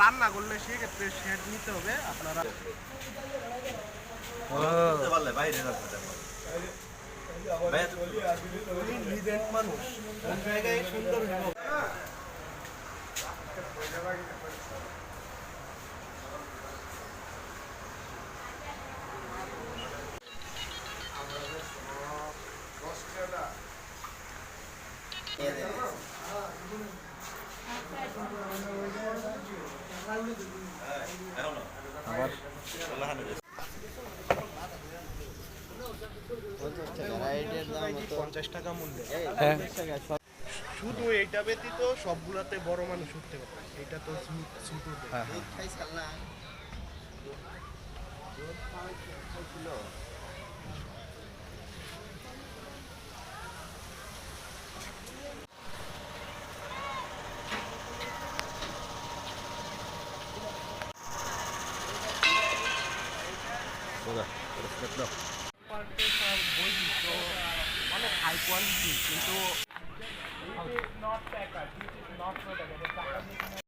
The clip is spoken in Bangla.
রান্না করলে সেক্ষেত্রে শেড নিতে হবে আপনারা লিজেন্ড মানুষ। কোন জায়গায় সুন্দর শুধু এইটা ব্যতীত সবগুলাতে বড় মানুষ উঠতে পারে এটা তো ছোট- ছোট হ্যাঁ অনেক হাই কোয়ালিটি কিন্তু